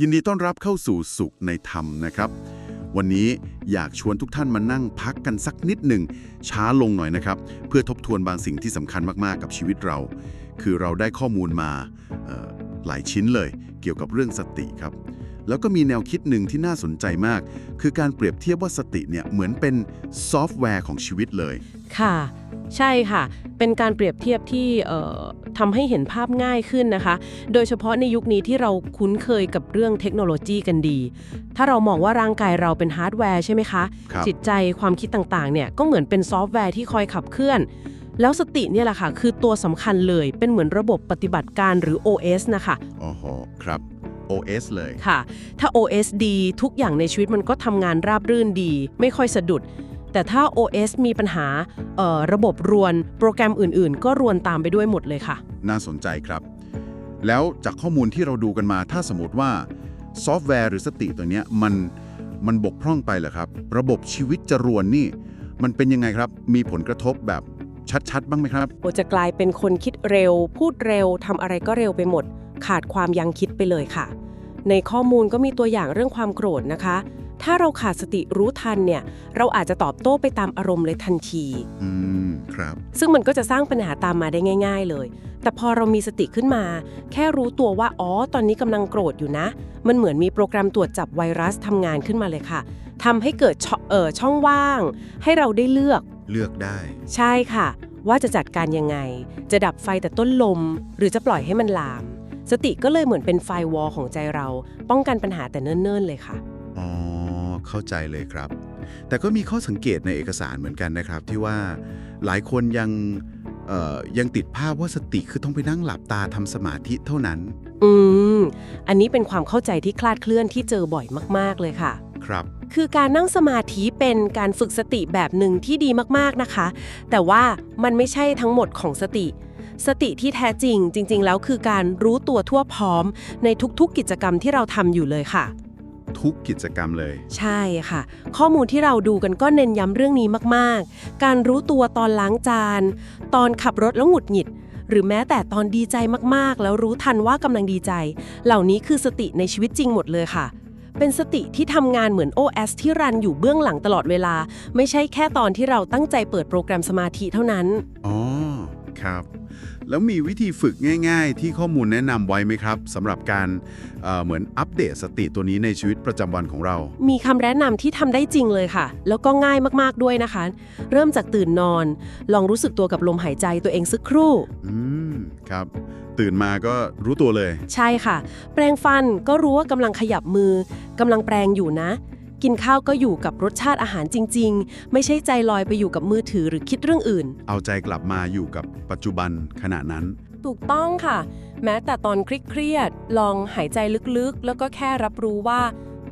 ยินดีต้อนรับเข้าสู่สุขในธรรมนะครับ วันนี้อยากชวนทุกท่านมานั่งพักกันสักนิดหนึ่ง ช้าลงหน่อยนะครับ เพื่อทบทวนบางสิ่งที่สำคัญมากๆกับชีวิตเรา คือเราได้ข้อมูลมาหลายชิ้นเลย เกี่ยวกับเรื่องสติครับ แล้วก็มีแนวคิดหนึ่งที่น่าสนใจมาก คือการเปรียบเทียบว่าสติเนี่ยเหมือนเป็นซอฟต์แวร์ของชีวิตเลย ค่ะ ใช่ค่ะ เป็นการเปรียบเทียบที่เอ่อทำให้เห็นภาพง่ายขึ้นนะคะ โดยเฉพาะในยุคนี้ที่เราคุ้นเคยกับเรื่องเทคโนโลยีกันดี ถ้าเรามองว่าร่างกายเราเป็นฮาร์ดแวร์ใช่ไหมคะครับจิตใจความคิดต่างๆเนี่ยก็เหมือนเป็นซอฟต์แวร์ที่คอยขับเคลื่อน แล้วสติเนี่ยแหละค่ะ คือตัวสำคัญเลยเป็นเหมือนระบบปฏิบัติการหรือ OS นะคะอ๋อโหครับ OS เลยค่ะ ถ้า OS ดี ทุกอย่างในชีวิตมันก็ทำงานราบรื่นดี ไม่ค่อยสะดุด แต่ถ้า OS มีปัญหาเอ่อระบบรวน โปรแกรมอื่นๆ ก็รวนตามไปด้วยหมดเลยค่ะ น่าสนใจครับ แล้วจากข้อมูลที่เราดูกันมาถ้าสมมติว่าซอฟต์แวร์หรือสติตัวเนี้ยมันมันบกพร่องไปเหรอครับ ระบบชีวิตจะรวนนี่ มันเป็นยังไงครับ มีผลกระทบแบบชัดๆ บ้างไหมครับโอจะกลายเป็นคนคิดเร็ว พูดเร็วทำอะไรก็เร็วไปหมด ขาดความยั้งคิดไปเลยค่ะ ในข้อมูลก็มีตัวอย่างเรื่องความโกรธนะคะ ถ้าเราขาดสติรู้ทันเนี่ย เราอาจจะตอบโต้ไปตามอารมณ์เลยทันที อืม ครับ ซึ่งมันก็จะสร้างปัญหาตามมาได้ง่าย ๆ เลย แต่พอเรามีสติขึ้นมา แค่รู้ตัวว่า อ๋อ ตอนนี้กำลังโกรธอยู่นะ มันเหมือนมีโปรแกรมตรวจจับไวรัสทำงานขึ้นมาเลยค่ะทำให้เกิดช่อเอ่อช่องว่าง ให้เราได้เลือก เลือกได้ ใช่ค่ะ ว่าจะจัดการยังไง จะดับไฟแต่ต้นลม หรือจะปล่อยให้มันลาม สติก็เลยเหมือนเป็นไฟวอลของใจเรา ป้องกันปัญหาแต่เนิ่นๆเลยค่ะ อ๋อ เข้าใจเลยครับ แต่ก็มีข้อสังเกตในเอกสารเหมือนกันนะครับ ที่ว่าหลายคนยังเอ่อยังติดภาพว่าสติคือต้องไปนั่งหลับตาทำสมาธิเท่านั้น อืม อันนี้เป็นความเข้าใจที่คลาดเคลื่อนที่เจอบ่อยมาก ๆ เลยค่ะ ครับ คือการนั่งสมาธิเป็นการฝึกสติแบบหนึ่งที่ดีมากๆนะคะ แต่ว่ามันไม่ใช่ทั้งหมดของสติ สติที่แท้จริงจริง ๆ แล้วคือการรู้ตัวทั่วพร้อม ในทุกๆกิจกรรมที่เราทำอยู่เลยค่ะ ทุกกิจกรรมเลย ใช่ค่ะ ข้อมูลที่เราดูกันก็เน้นย้ำเรื่องนี้มากๆ การรู้ตัวตอนล้างจาน ตอนขับรถแล้วหงุดหงิด หรือแม้แต่ตอนดีใจมากๆ แล้วรู้ทันว่ากำลังดีใจ เหล่านี้คือสติในชีวิตจริงหมดเลยค่ะ เป็นสติที่ทำงานเหมือน OS ที่รันอยู่เบื้องหลังตลอดเวลา ไม่ใช่แค่ตอนที่เราตั้งใจเปิดโปรแกรมสมาธิเท่านั้น อ๋อ ครับ แล้วมีวิธีฝึกง่ายๆ ที่ข้อมูลแนะนำไว้ไหมครับสำหรับการเอ่อเหมือนอัปเดตสติตัวนี้ในชีวิตประจำวันของเรา มีคำแนะนำที่ทำได้จริงเลยค่ะ แล้วก็ง่ายมากๆด้วยนะคะ เริ่มจากตื่นนอน ลองรู้สึกตัวกับลมหายใจตัวเองสักครู่ อืมครับ ตื่นมาก็รู้ตัวเลย ใช่ค่ะ แปรงฟันก็รู้ว่ากำลังขยับมือกำลังแปรงอยู่นะ กินข้าวก็อยู่กับรสชาติอาหารจริง ๆ ไม่ใช่ใจลอยไปอยู่กับมือถือหรือคิดเรื่องอื่น เอาใจกลับมาอยู่กับปัจจุบันขณะนั้น ถูกต้องค่ะ แม้แต่ตอนเครียดๆลองหายใจลึกๆ แล้วก็แค่รับรู้ว่า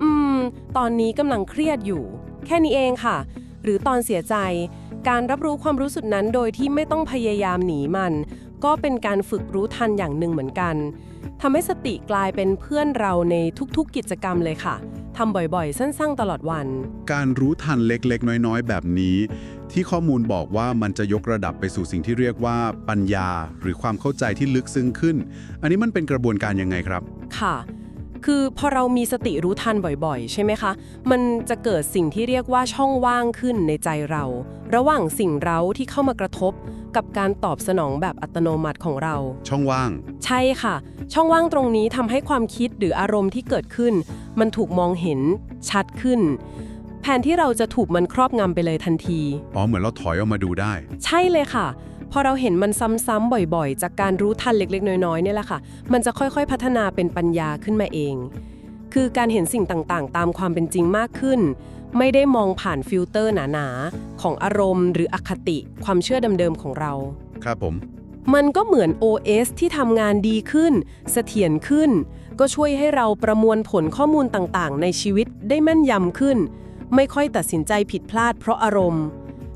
อืม ตอนนี้กำลังเครียดอยู่ แค่นี้เองค่ะ หรือตอนเสียใจ การรับรู้ความรู้สึกนั้นโดยที่ไม่ต้องพยายามหนีมัน ก็เป็นการฝึกรู้ทันอย่างหนึ่งเหมือนกันทำให้สติกลายเป็นเพื่อนเราในทุกๆกิจกรรมเลยค่ะ ทำบ่อยๆ สั้นๆ ตลอดวัน การรู้ทันเล็กๆ น้อยๆ แบบนี้ ที่ข้อมูลบอกว่ามันจะยกระดับไปสู่สิ่งที่เรียกว่าปัญญา หรือความเข้าใจที่ลึกซึ้งขึ้น อันนี้มันเป็นกระบวนการยังไงครับ ค่ะ คือพอเรามีสติรู้ทันบ่อยๆ ใช่ไหมคะ มันจะเกิดสิ่งที่เรียกว่าช่องว่างขึ้นในใจเรา ระหว่างสิ่งเร้าที่เข้ามากระทบ กับการตอบสนองแบบอัตโนมัติของเรา ช่องว่าง ใช่ค่ะ ช่องว่างตรงนี้ทำให้ความคิดหรืออารมณ์ที่เกิดขึ้น มันถูกมองเห็นชัดขึ้นแทนที่เราจะถูกมันครอบงำไปเลยทันที อ๋อ เหมือนเราถอยออกมาดูได้ ใช่เลยค่ะ พอเราเห็นมันซ้ำๆบ่อยๆ จากการรู้ทันเล็กๆ น้อยๆเนี่ยแหละค่ะ มันจะค่อยๆ พัฒนาเป็นปัญญาขึ้นมาเอง คือการเห็นสิ่งต่างๆ ตามความเป็นจริงมากขึ้น ไม่ได้มองผ่านฟิลเตอร์หนาๆ ของอารมณ์หรืออคติความเชื่อเดิมๆของเรา ครับผม มันก็เหมือน OS ที่ทำงานดีขึ้น เสถียรขึ้น ก็ช่วยให้เราประมวลผลข้อมูลต่างๆ ในชีวิตได้แม่นยำขึ้น ไม่ค่อยตัดสินใจผิดพลาดเพราะอารมณ์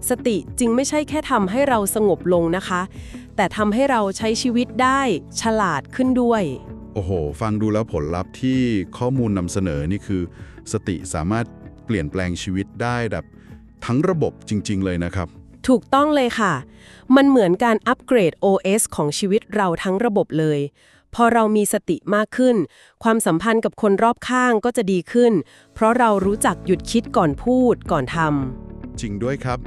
สติจึงไม่ใช่แค่ทำให้เราสงบลงนะคะ แต่ทำให้เราใช้ชีวิตได้ฉลาดขึ้นด้วย โอ้โห ฟังดูแล้วผลลัพธ์ที่ข้อมูลนำเสนอนี่คือ สติสามารถเปลี่ยนแปลงชีวิตได้แบบทั้งระบบจริง ๆ เลยนะครับ ถูกต้องเลยค่ะ มันเหมือนการอัปเกรด OS ของชีวิตเราทั้งระบบเลย พอเรามีสติมากขึ้น ความสัมพันธ์กับคนรอบข้างก็จะดีขึ้น เพราะเรารู้จักหยุดคิดก่อนพูดก่อนทำจริงด้วยครับ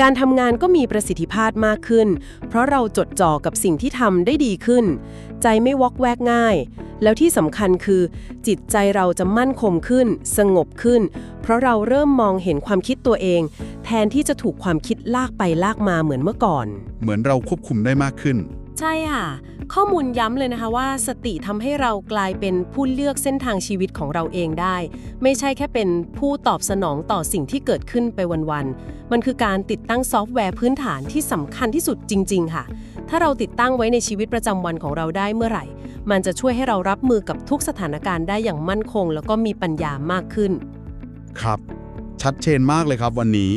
การทำงานก็มีประสิทธิภาพมากขึ้น เพราะเราจดจ่อกับสิ่งที่ทำได้ดีขึ้น ใจไม่วอกแวกง่าย แล้วที่สำคัญคือ จิตใจเราจะมั่นคงขึ้น สงบขึ้น เพราะเราเริ่มมองเห็นความคิดตัวเอง แทนที่จะถูกความคิดลากไปลากมาเหมือนเมื่อก่อน เหมือนเราควบคุมได้มากขึ้น ใช่ค่ะ ข้อมูลย้ำเลยนะคะว่า สติทำให้เรากลายเป็นผู้เลือกเส้นทางชีวิตของเราเองได้ ไม่ใช่แค่เป็นผู้ตอบสนองต่อสิ่งที่เกิดขึ้นไปวันๆ มันคือการติดตั้งซอฟต์แวร์พื้นฐานที่สำคัญที่สุดจริง ๆ ค่ะ ถ้าเราติดตั้งไว้ในชีวิตประจำวันของเราได้เมื่อไหร่ มันจะช่วยให้เรารับมือกับทุกสถานการณ์ได้อย่างมั่นคง แล้วก็มีปัญญามากขึ้น ครับ ชัดเจนมากเลยครับวันนี้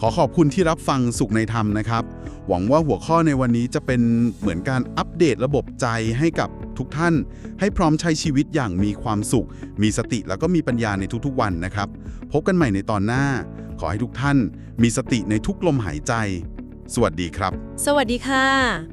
ขอขอบคุณที่รับฟังสุขในธรรมนะครับ หวังว่าหัวข้อในวันนี้จะเป็นเหมือนการอัปเดตระบบใจให้กับทุกท่าน ให้พร้อมใช้ชีวิตอย่างมีความสุข มีสติแล้วก็มีปัญญาในทุกๆวันนะครับ พบกันใหม่ในตอนหน้า ขอให้ทุกท่าน มีสติในทุกลมหายใจ สวัสดีครับ สวัสดีค่ะ